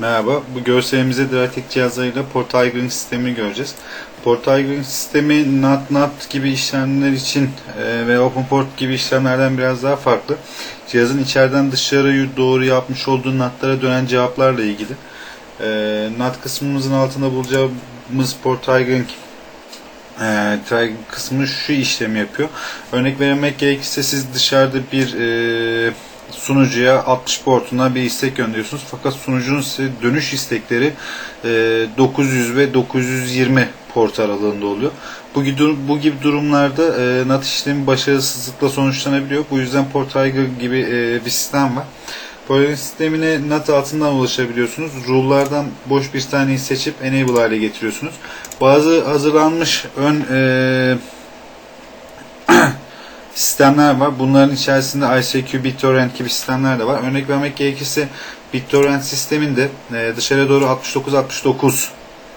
Merhaba, bu görselimizde Dratek cihazlarıyla port aygırın sistemini göreceğiz. Port aygırın sistemi NAT, NAT gibi işlemler için e, ve OpenPort gibi işlemlerden biraz daha farklı. Cihazın içeriden dışarı doğru yapmış olduğu NAT'lara dönen cevaplarla ilgili. E, NAT kısmımızın altında bulacağımız port aygırın e, kısmı şu işlemi yapıyor. Örnek vermek gerekirse siz dışarıda bir e, sunucuya 60 portuna bir istek gönderiyorsunuz. Fakat sunucunun size dönüş istekleri e, 900 ve 920 port aralığında oluyor. Bu gibi, bu gibi durumlarda e, NAT işlemi başarısızlıkla sonuçlanabiliyor. Bu yüzden port aygır gibi e, bir sistem var. Program sistemine NAT altından ulaşabiliyorsunuz. Rule'lardan boş bir taneyi seçip enable hale getiriyorsunuz. Bazı hazırlanmış ön e, sistemler var. Bunların içerisinde ICQ, BitTorrent gibi sistemler de var. Örnek vermek gerekirse BitTorrent sisteminde e, dışarıya doğru 69-69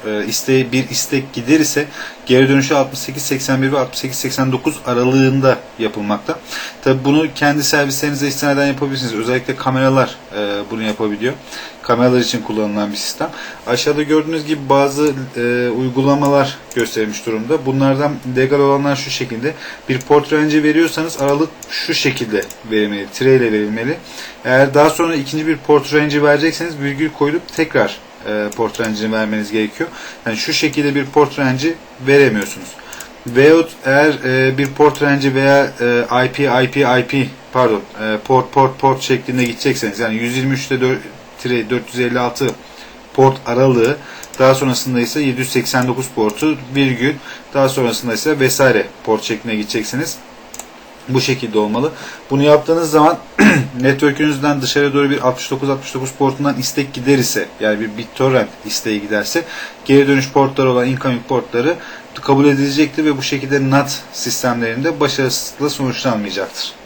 e, isteği bir istek gider ise geri dönüşü 68-81 ve 68-89 aralığında yapılmakta. Tabi bunu kendi servislerinize istinaden yapabilirsiniz. Özellikle kameralar e, bunu yapabiliyor. Kameralar için kullanılan bir sistem. Aşağıda gördüğünüz gibi bazı e, uygulamalar gösterilmiş durumda. Bunlardan legal olanlar şu şekilde. Bir port range veriyorsanız aralık şu şekilde verilmeli. Tire ile verilmeli. Eğer daha sonra ikinci bir port range verecekseniz virgül koyup tekrar e, port vermeniz gerekiyor. Yani şu şekilde bir port range veremiyorsunuz. Veyahut eğer e, bir port range veya e, IP IP IP pardon e, port port port şeklinde gidecekseniz yani 123 ile 4, 456 port aralığı daha sonrasında ise 789 portu virgül daha sonrasında ise vesaire port şeklinde gideceksiniz. Bu şekilde olmalı. Bunu yaptığınız zaman network'ünüzden dışarı doğru bir 69-69 portundan istek gider ise yani bir BitTorrent isteği giderse geri dönüş portları olan incoming portları kabul edilecektir ve bu şekilde NAT sistemlerinde başarısızlıkla sonuçlanmayacaktır.